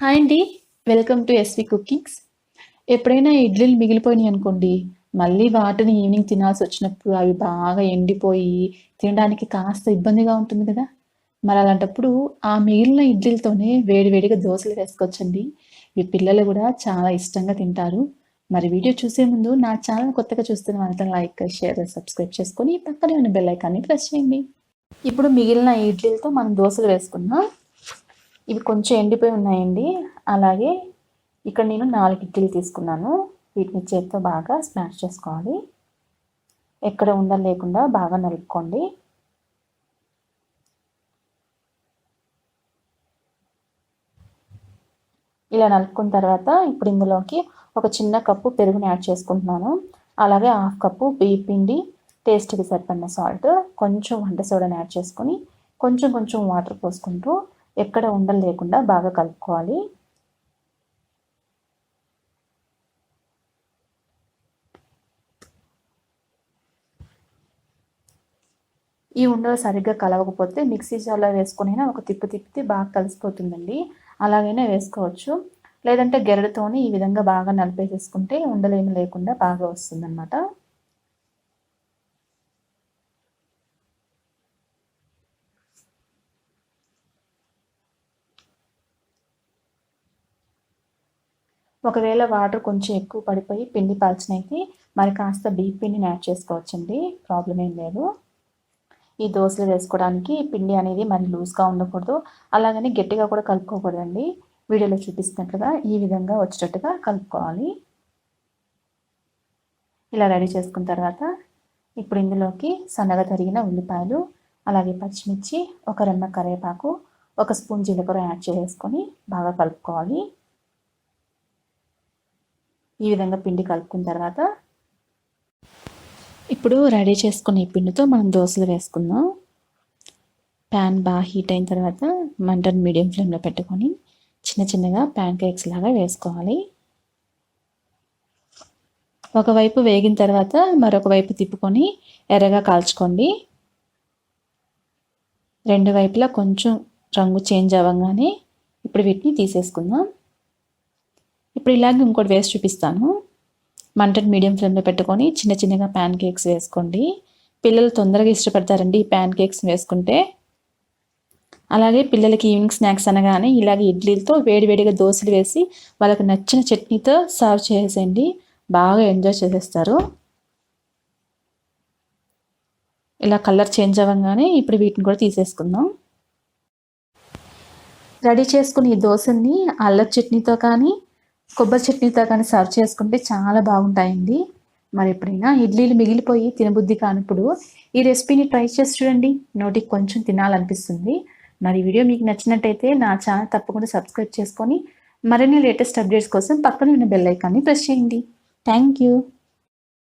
Hi అండి. Welcome to SV cookings ఎప్పుడైనా ఇడ్లీలు మిగిలిపోయినాయి అనుకోండి మళ్ళీ వాటిని ఈవినింగ్ తినాల్సి వచ్చినప్పుడు అవి బాగా ఎండిపోయి తినడానికి కాస్త ఇబ్బందిగా ఉంటుంది కదా. మరి అలాంటప్పుడు ఆ మిగిలిన ఇడ్లీలతోనే వేడివేడిగా దోశలు వేసుకోవచ్చండి. మీ పిల్లలు కూడా చాలా ఇష్టంగా తింటారు. మరి వీడియో చూసే ముందు నా ఛానల్ కొత్తగా చూస్తున్న వాళ్ళతో లైక్ షేర్ సబ్స్క్రైబ్ చేసుకొని పక్కనే ఉన్న బెల్ ఐకాన్ని ప్రెస్ చేయండి. ఇప్పుడు మిగిలిన ఇడ్లీలతో మనం దోశలు వేసుకున్నాం ఇవి కొంచెం ఎండిపోయి ఉన్నాయండి. అలాగే ఇక్కడ నేను నాలుగు ఇడ్లీలు తీసుకున్నాను. వీటిని చేతితో బాగా స్మాష్ చేసుకోవాలి. ఎక్కడ ఉండలు లేకుండా బాగా నలుపుకోండి. ఇలా నలుపుకున్న తర్వాత ఇప్పుడు ఇందులోకి ఒక చిన్న కప్పు పెరుగుని యాడ్ చేసుకుంటున్నాను. అలాగే హాఫ్ కప్పు బియ్య పిండి టేస్ట్కి సరిపడిన సాల్ట్ కొంచెం వంట సోడాని యాడ్ చేసుకొని కొంచెం కొంచెం వాటర్ పోసుకుంటూ ఎక్కడ ఉండలు లేకుండా బాగా కలుపుకోవాలి. ఈ ఉండలు సరిగ్గా కలవకపోతే మిక్సీ జార్లో వేసుకునైనా ఒక తిప్పు తిప్పితే బాగా కలిసిపోతుందండి. అలాగైనా వేసుకోవచ్చు. లేదంటే గెరడుతోని ఈ విధంగా బాగా నలిపేసేసుకుంటే ఉండలేమి లేకుండా బాగా వస్తుందన్నమాట. ఒకవేళ వాటర్ కొంచెం ఎక్కువ పడిపోయి పిండి పలచనైతే మరి కాస్త బీప్ పిండిని యాడ్ చేసుకోవచ్చండి. ప్రాబ్లం ఏం లేదు. ఈ దోశలు వేసుకోవడానికి పిండి అనేది మరి లూజ్గా ఉండకూడదు. అలాగని గట్టిగా కూడా కలుపుకోకూడదండి. వీడియోలో చూపిస్తున్నట్లుగా ఈ విధంగా వచ్చేటట్టుగా కలుపుకోవాలి. ఇలా రెడీ చేసుకున్న తర్వాత ఇప్పుడు ఇందులోకి సన్నగా తరిగిన ఉల్లిపాయలు అలాగే పచ్చిమిర్చి ఒక రెమ్మ కరివేపాకు ఒక స్పూన్ జీలకర్ర యాడ్ చేసుకొని బాగా కలుపుకోవాలి. ఈ విధంగా పిండి కలుపుకున్న తర్వాత ఇప్పుడు రెడీ చేసుకున్న ఈ పిండితో మనం దోశలు వేసుకుందాం. ప్యాన్ బాగా హీట్ అయిన తర్వాత మంటను మీడియం ఫ్లేమ్లో పెట్టుకొని చిన్న చిన్నగా ప్యాన్ కేక్స్ లాగా వేసుకోవాలి. ఒకవైపు వేగిన తర్వాత మరొక వైపు తిప్పుకొని ఎర్రగా కాల్చుకోండి. రెండు వైపులా కొంచెం రంగు చేంజ్ అవ్వగానే ఇప్పుడు వీటిని తీసేసుకుందాం. ఇప్పుడు ఇలాగే ఇంకోటి వేసి చూపిస్తాను. మంటను మీడియం ఫ్లేమ్లో పెట్టుకొని చిన్న చిన్నగా ప్యాన్ కేక్స్ వేసుకోండి. పిల్లలు తొందరగా ఇష్టపడతారండి ఈ ప్యాన్ కేక్స్ వేసుకుంటే. అలాగే పిల్లలకి ఈవినింగ్ స్నాక్స్ అనగానే ఇలాగే ఇడ్లీలతో వేడివేడిగా దోశలు వేసి వాళ్ళకి నచ్చిన చట్నీతో సర్వ్ చేసేయండి. బాగా ఎంజాయ్ చేసేస్తారు. ఇలా కలర్ చేంజ్ అవ్వగానే ఇప్పుడు వీటిని కూడా తీసేసుకుందాం. రెడీ చేసుకుని ఈ దోశని అల్లరి చట్నీతో కానీ కొబ్బరి చట్నీతో కానీ సర్వ్ చేసుకుంటే చాలా బాగుంటాయండి. మరి ఎప్పుడైనా ఇడ్లీలు మిగిలిపోయి తినబుద్ధి కానప్పుడు ఈ రెసిపీని ట్రై చేసి చూడండి. నోటికి కొంచెం తినాలనిపిస్తుంది. మరి వీడియో మీకు నచ్చినట్టయితే నా ఛానల్ తప్పకుండా సబ్స్క్రైబ్ చేసుకొని మరిన్ని లేటెస్ట్ అప్డేట్స్ కోసం పక్కన ఉన్న బెల్ ఐకాన్ని ప్రెస్ చేయండి. Thank you